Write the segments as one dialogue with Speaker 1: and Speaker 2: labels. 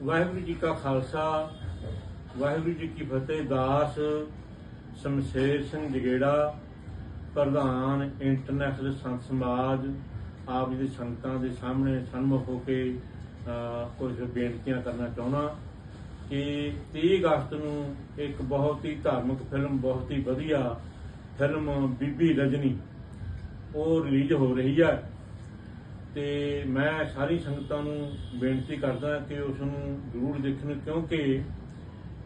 Speaker 1: ਵਾਹਿਗੁਰੂ ਜੀ ਕਾ ਖਾਲਸਾ ਵਾਹਿਗੁਰੂ ਜੀ ਕੀ ਫਤਿਹ ਦਾਸ ਸ਼ਮਸ਼ੇਰ ਸਿੰਘ ਜਗੇੜਾ ਪ੍ਰਧਾਨ ਇੰਟਰਨੈਸ਼ਨਲ ਸੰਤ ਸਮਾਜ ਆਪ ਜੀ ਦੇ ਸੰਗਤਾਂ ਦੇ ਸਾਹਮਣੇ ਸਨਮੁਖ ਹੋ ਕੇ ਅਹ, ਕੁਝ ਬੇਨਤੀਆਂ ਕਰਨਾ ਚਾਹੁੰਦਾ ਕਿ 30 ਅਗਸਤ ਨੂੰ ਇੱਕ ਬਹੁਤ ਹੀ ਧਾਰਮਿਕ ਫਿਲਮ ਬਹੁਤ ਹੀ ਵਧੀਆ ਫਿਲਮ ਬੀਬੀ ਰਜਨੀ ਉਹ ਰਿਲੀਜ਼ ਹੋ ਰਹੀ ਹੈ। ਤੇ ਮੈਂ ਸਾਰੀ ਸੰਗਤਾਂ ਨੂੰ ਬੇਨਤੀ ਕਰਦਾ ਕਿ ਉਸ ਨੂੰ ਜ਼ਰੂਰ ਦੇਖਣ, ਕਿਉਂਕਿ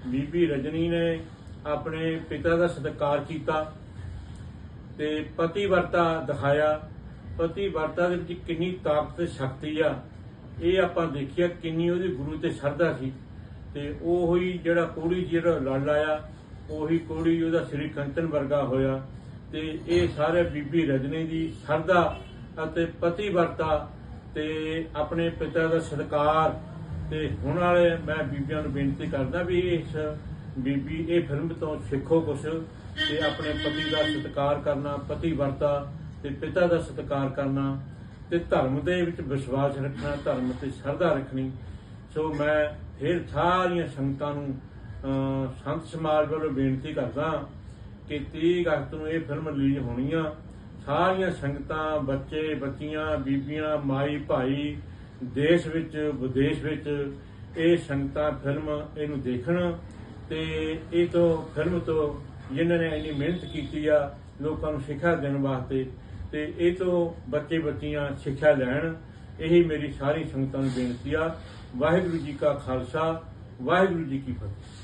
Speaker 1: ਬੀਬੀ ਰਜਨੀ ਨੇ ਆਪਣੇ ਪਿਤਾ ਦਾ ਸਤਿਕਾਰ ਕੀਤਾ ਤੇ ਪਤੀ ਵਰਤਾ ਦਿਖਾਇਆ। ਪਤੀ ਵਰਤਾ ਦੇ ਵਿੱਚ ਕਿੰਨੀ ਤਾਕਤ ਤੇ ਸ਼ਕਤੀ ਆ। ਇਹ ਆਪਾਂ ਦੇਖਿਆ ਕਿੰਨੀ ਉਹਦੀ ਗੁਰੂ ਤੇ ਸ਼ਰਧਾ ਸੀ। ਤੇ ਉਹ ਹੀ ਜਿਹੜਾ ਕੋੜੀ ਜਿਹੜਾ ਲੜ ਆਇਆ, ਉਹੀ ਕੋੜੀ ਉਹਦਾ ਸ੍ਰੀ ਕੰਚਨ ਵਰਗਾ ਹੋਇਆ। ਤੇ ਇਹ ਸਾਰੇ ਬੀਬੀ ਰਜਨੀ ਦੀ ਸ਼ਰਧਾ ਅਤੇ ਪਤੀ ਵਰਤਾ ਤੇ ਆਪਣੇ ਪਿਤਾ ਦਾ ਸਤਿਕਾਰ। ਤੇ ਹੁਣ ਵਾਲੇ ਮੈਂ ਬੀਬੀਆਂ ਨੂੰ ਬੇਨਤੀ ਕਰਦਾ ਵੀ ਇਸ ਬੀਬੀ ਇਹ ਫਿਲਮ ਤੋਂ ਸਿੱਖੋ ਕੁਛ ਤੇ ਆਪਣੇ ਪਤੀ ਦਾ ਸਤਿਕਾਰ ਕਰਨਾ, ਪਤੀ ਵਰਤਾ ਤੇ ਪਿਤਾ ਦਾ ਸਤਿਕਾਰ ਕਰਨਾ ਤੇ ਧਰਮ ਦੇ ਵਿੱਚ ਵਿਸ਼ਵਾਸ ਰੱਖਣਾ, ਧਰਮ ਤੇ ਸ਼ਰਧਾ ਰੱਖਣੀ। ਸੋ ਮੈਂ ਫਿਰ ਸਾਰੀਆਂ ਸੰਗਤਾਂ ਨੂੰ ਸੰਤ ਸਮਾਜ ਵੱਲੋਂ ਬੇਨਤੀ ਕਰਦਾ ਕਿ 30 ਅਗਸਤ ਨੂੰ ਇਹ ਫਿਲਮ ਰਿਲੀਜ਼ ਹੋਣੀ ਆ। ਸਾਰੀਆਂ ਸੰਗਤਾਂ, ਬੱਚੇ, ਬੱਚੀਆਂ, ਬੀਬੀਆਂ, ਮਾਈ, ਭਾਈ, ਦੇਸ਼ ਵਿੱਚ, ਵਿਦੇਸ਼ ਵਿੱਚ ਇਹ ਸੰਗਤਾਂ, ਫਿਲਮ ਇਹਨੂੰ ਦੇਖਣ ਤੇ ਇਹ ਤੋਂ ਫਿਲਮ ਤੋਂ ਜਿਨ੍ਹਾਂ ਨੇ ਇੰਨੀ ਮਿਹਨਤ ਕੀਤੀ ਆ, ਲੋਕਾਂ ਨੂੰ ਸਿੱਖਿਆ ਦੇਣ ਵਾਸਤੇ ਤੇ ਇਹ ਤੋਂ ਬੱਚੇ, ਬੱਚੀਆਂ ਸਿੱਖਿਆ ਲੈਣ, ਇਹੀ ਮੇਰੀ ਸਾਰੀ ਸੰਗਤਾਂ ਨੂੰ ਬੇਨਤੀ ਆ। ਵਾਹਿਗੁਰੂ ਜੀ ਕਾ ਖਾਲਸਾ, ਵਾਹਿਗੁਰੂ ਜੀ ਕੀ ਫਤਿਹ।